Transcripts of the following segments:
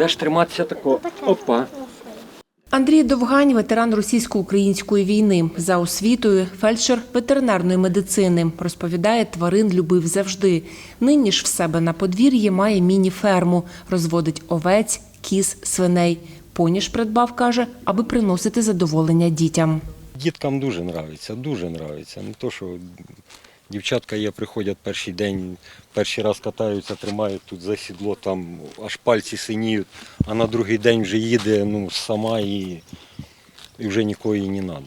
будеш триматися тако. Опа. Андрій Довгань, ветеран російсько-української війни, за освітою фельдшер ветеринарної медицини. Розповідає, тварин любив завжди. Нині ж в себе на подвір'ї має міні-ферму, розводить овець, кіз, свиней. Поніж придбав, каже, аби приносити задоволення дітям. Діткам дуже нравиться, дуже нравиться. Не то, що дівчатка є, приходять перший день, перший раз катаються, тримають тут за сідло, там аж пальці синіють, а на другий день вже їде ну, сама і, і вже нікого їй не треба.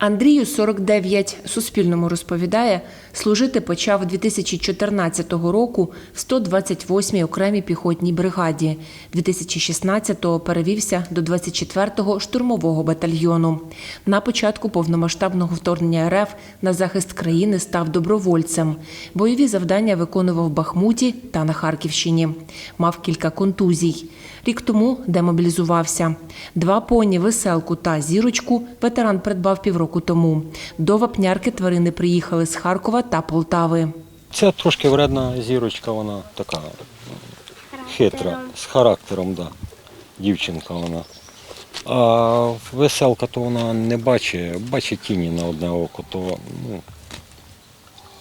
Андрію 49. Суспільному розповідає, служити почав 2014 року в 128-й окремій піхотній бригаді. 2016-го перевівся до 24-го штурмового батальйону. На початку повномасштабного вторгнення РФ на захист країни став добровольцем. Бойові завдання виконував в Бахмуті та на Харківщині. Мав кілька контузій. Рік тому демобілізувався. Два поні, веселку та зірочку ветеран придбав півроку тому. До вапнярки тварини приїхали з Харкова та Полтави. Ця трошки вредна зірочка, вона така хитра, з характером, да. дівчинка вона. А веселка то вона не бачить, бачить тіні на одне око, то ну,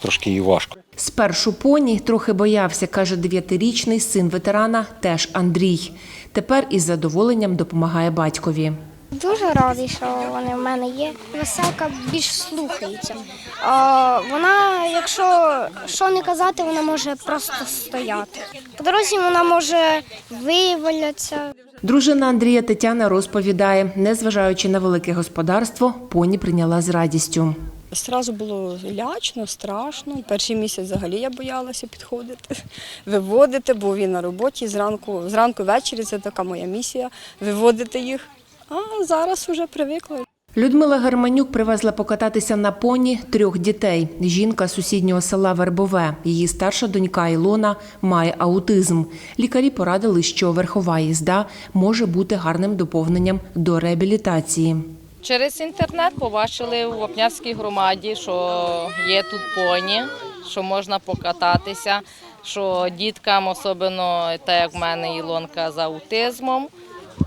трошки їй важко. Спершу поні трохи боявся, каже дев'ятирічний син ветерана, теж Андрій. Тепер із задоволенням допомагає батькові. Дуже радий, що вони в мене є. Веселка більш слухається. А, вона, якщо що не казати, вона може просто стояти. По дорозі вона може вивалятися. Дружина Андрія Тетяна розповідає, незважаючи на велике господарство, поні прийняла з радістю. Зразу було лячно, страшно. Перший місяць взагалі я боялася підходити, виводити, бо він на роботі зранку, зранку ввечері це така моя місія виводити їх. А зараз вже привикла. Людмила Германюк привезла покататися на поні трьох дітей. Жінка з сусіднього села Вербове. Її старша донька Ілона має аутизм. Лікарі порадили, що верхова їзда може бути гарним доповненням до реабілітації. Через інтернет побачили у Вапнярській громаді, що є тут поні, що можна покататися, що діткам, особливо так як в мене Ілонка з аутизмом,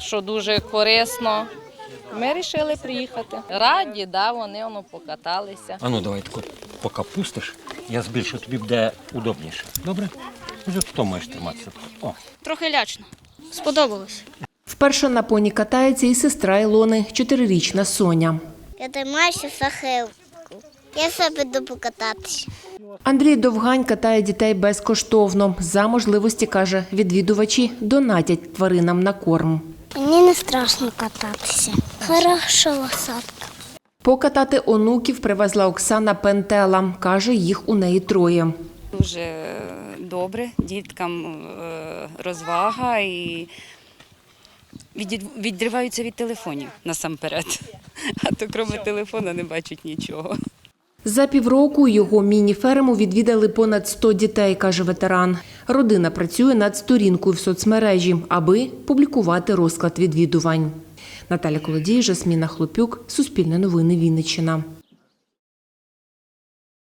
що дуже корисно. Ми вирішили приїхати. Раді, да, вони воно покаталися. А ну давай тако поки пустиш, я збільшу, тобі буде удобніше. Добре? Вже хто маєш триматися? О. Трохи лячно. Сподобалось. Вперше на поні катається і сестра Ілони, чотирирічна Соня. Я тримаюся сахилку. Я себе буду покататися. Андрій Довгань катає дітей безкоштовно. За можливості, каже, відвідувачі донатять тваринам на корм. Мені не страшно кататися. Хороша лосатка. Покатати онуків привезла Оксана Пентела. Каже, їх у неї троє. Дуже добре, діткам е, розвага і відриваються від телефонів насамперед. А то крім телефона не бачать нічого. За півроку його міні-ферму відвідали понад 100 дітей, каже ветеран. Родина працює над сторінкою в соцмережі, аби публікувати розклад відвідувань. Наталя Колодій, Жасміна Хлопюк, Суспільне новини Вінниччина.